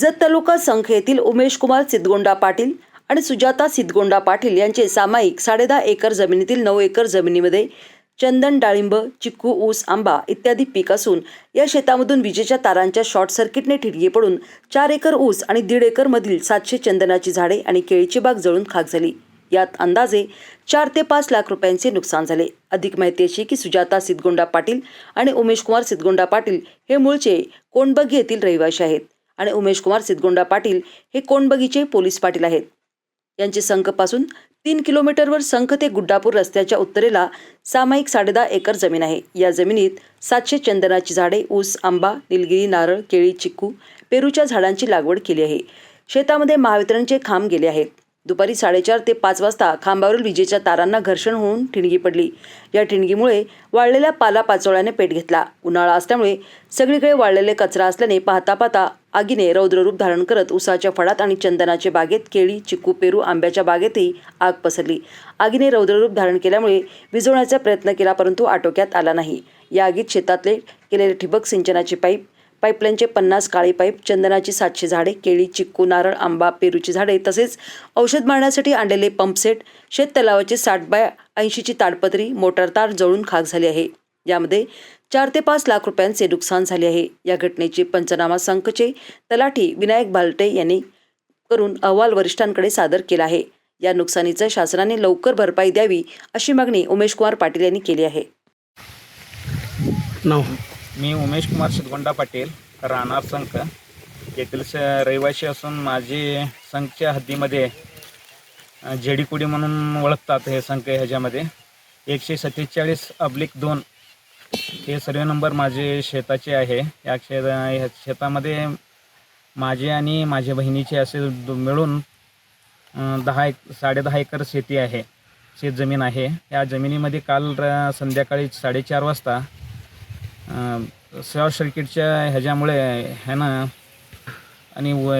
जत तालुका संघ येथील उमेश कुमार सिद्धगोंडा पाटील आणि सुजाता सिद्धगोंडा पाटील यांचे सामायिक साडेदहा एकर जमिनीतील नऊ एकर जमिनीमध्ये चंदन डाळिंब चिक्कू ऊस आंबा इत्यादी पीक असून या शेतामधून विजेच्या तारांच्या शॉर्ट सर्किटने ठिणगी पडून चार एकर ऊस आणि दीड एकरमधील सातशे चंदनाची झाडे आणि केळीची बाग जळून खाक झाली. यात अंदाजे चार ते पाच लाख रुपयांचे नुकसान झाले. अधिक माहिती अशी की सुजाता सिद्धगोंडा पाटील आणि उमेश कुमार सिद्धगोंडा पाटील हे मूळचे कोंडबगी येथील रहिवासी आहेत. आणि उमेश कुमार सिद्धगोंडा पाटील हे कोंडबगीचे पोलीस पाटील आहेत. यांचे संखपासून तीन किलोमीटरवर संख ते गुड्डापूर रस्त्याच्या उत्तरेला सामायिक साडेदहा एकर जमीन आहे. या जमिनीत सातशे चंदनाची झाडे ऊस आंबा निलगिरी नारळ केळी चिक्कू पेरूच्या झाडांची लागवड केली आहे. शेतामध्ये महावितरणचे खांब गेले आहेत. दुपारी साडेचार ते पाच वाजता खांबावरील विजेच्या तारांना घर्षण होऊन ठिणगी पडली. या ठिणगीमुळे वाळलेल्या पालापाचोळ्याने पेट घेतला. उन्हाळा असल्यामुळे सगळीकडे वाळलेले कचरा असल्याने पाहता पाहता आगीने रौद्ररूप धारण करत उसाच्या फळात आणि चंदनाच्या बागेत केळी चिक्कू पेरू आंब्याच्या बागेतही आग पसरली. आगीने रौद्ररूप धारण केल्यामुळे विझवण्याचा प्रयत्न केला परंतु आटोक्यात आला नाही. या आगीत शेतातले केलेले ठिबक सिंचनाचे पाईप पाईपलाईनचे पन्नास काळी पाईप चंदनाची सातशे झाडे केळी चिक्कू नारळ आंबा पेरूची झाडे तसेच औषध मारण्यासाठी आणलेले पंपसेट शेत तलावाची साठ बाय ऐंशीची ताडपत्री मोटार तार जळून खाक झाली आहे. यामध्ये चार ते पाच लाख रुपयांचे नुकसान झाले आहे. या घटनेची पंचनामा संघचे तलाठी विनायक बालटे यांनी करून अहवाल वरिष्ठांकडे सादर केला आहे. या नुकसानीचं शासनाने लवकर भरपाई द्यावी अशी मागणी उमेश कुमार पाटील यांनी केली आहे. नाव? मी उमेश कुमार शिदगोंडा पाटील राहणार संख. येथील स रहिवासी असून माझी संघच्या हद्दीमध्ये जेडीकुडी म्हणून ओळखतात हे संख ह्याच्यामध्ये. एकशे सत्तेचाळीस अब्लिक दोन हे सर्वे नंबर माझे शेताचे आहे. या शेत ह्या शेतामध्ये माझे आणि माझ्या बहिणीचे असे मिळून दहा एक साडेदहा एकर शेती आहे. शेतजमीन आहे. या जमिनीमध्ये काल र- संध्याकाळी साडेचार वाजता शॉर्ट सर्किटच्या ह्याच्यामुळे ह्यानं आणि व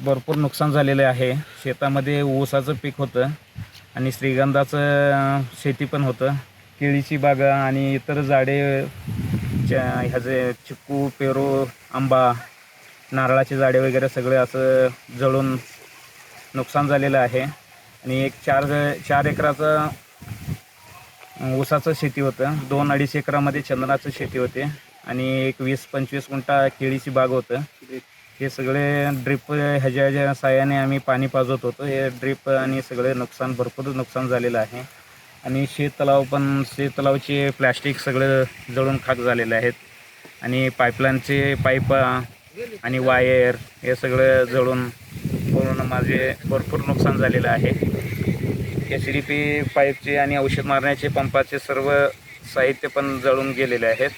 भरपूर नुकसान झालेलं आहे. शेतामध्ये ऊसाचं पीक होतं आणि श्रीगंधाचं शेती पण होतं. केळीची बागा आणि इतर झाडे च्या ह्याचे चिक्कू पेरू आंबा नारळाची झाडे वगैरे सगळे असं जळून नुकसान झालेलं आहे. आणि एक चार चार एकराचं ऊसाचं शेती होतं. दोन अडीच एकरामध्ये चंदनाचं शेती होते. आणि एक वीस पंचवीस गुंठा केळीची बाग होतं. हे सगळे ड्रिप ह्याच्या ह्याच्या साह्याने आम्ही पाणी पाजवत होतो. हे ड्रिप आणि सगळे नुकसान भरपूर नुकसान झालेलं आहे. आणि शेत तलाव पण शेत तलावचे प्लॅस्टिक सगळं जळून खाक झालेले आहेत. आणि पाईपलाईनचे पाईप आणि वायर हे सगळं जळून पूर्ण माझे भरपूर नुकसान झालेलं आहे. एच डी पी पाईपचे आणि औषध मारण्याचे पंपाचे सर्व साहित्य पण जळून गेलेले आहेत.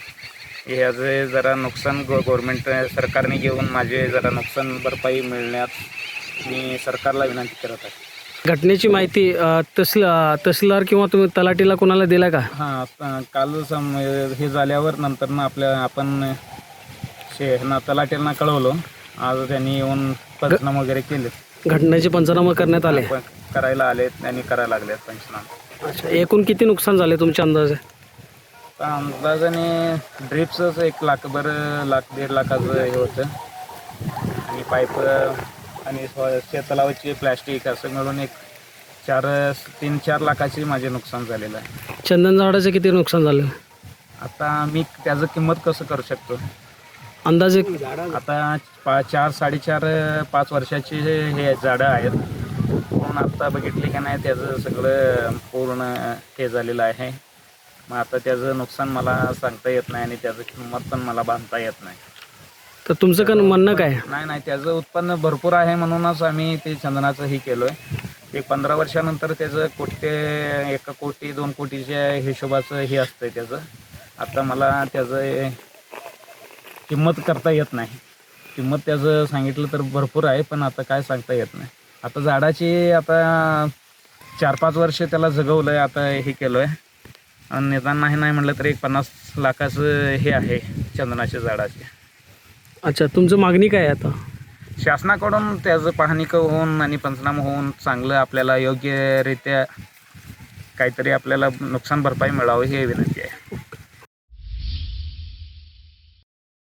ह्याचे जरा नुकसान गो गव्हर्मेंट सरकारने घेऊन माझे जरा नुकसान भरपाई मिळण्यात मी सरकारला विनंती करत आहे. घटनेची माहिती तहसील तहसीलदार किंवा तुम्ही तलाठीला कोणाला दिला का? हां काल सम हे झाल्यावर नंतर ना आपल्या आपण शे ना तलाट्यांना कळवलं. आज त्यांनी येऊन पंचनामा वगैरे केले घटनेचे पंचनामा करण्यात आले? करायला आलेत आणि करायला लागलेत पंचनामा. अच्छा एकूण किती नुकसान झाले तुमच्या अंदाजे? अंदाजाने ड्रिप्सच एक लाखभर लाख दीड लाखाचं हे होतं. आणि पाईप आणि शेततलावाची प्लॅस्टिक असं मिळून एक चार तीन चार लाखाचे माझे नुकसान झालेलं आहे. चंदन झाडाचे किती नुकसान झाले? आता मी त्याचं किंमत कसं करू शकतो? अंदाजे आता पा चार साडेचार पाच वर्षाची हे हे झाडं आहेत. पण आत्ता बघितले का नाही त्याचं सगळं पूर्ण हे झालेलं आहे. मग आता त्याचं नुकसान मला सांगता येत नाही आणि त्याचं किंमत पण मला बांधता येत नाही. तर तुमचं का म्हणणं काय? नाही नाही त्याचं उत्पन्न भरपूर आहे म्हणूनच आम्ही ते चंदनाचं हे केलो आहे एक पंधरा वर्षानंतर त्याचं कोटी एका कोटी दोन कोटीच्या हिशोबाचं हे असतं त्याचं. आता मला त्याचं किंमत करता येत नाही. किंमत त्याचं सांगितलं तर भरपूर आहे पण आता काय सांगता येत नाही. आता झाडाची आता चार पाच वर्ष त्याला जगवलं आहे आता हे केलं आहे आणि निदान नाही नाही म्हटलं तर एक पन्नास लाखाचं हे आहे चंदनाच्या झाडाचे. अच्छा तुमचं मागणी काय आहे आता? शासनाकडून त्याचं पाहणी होऊन आणि पंचनामा होऊन चांगलं आपल्याला योग्यरित्या काहीतरी आपल्याला नुकसान भरपाई मिळावं ही विनंती आहे.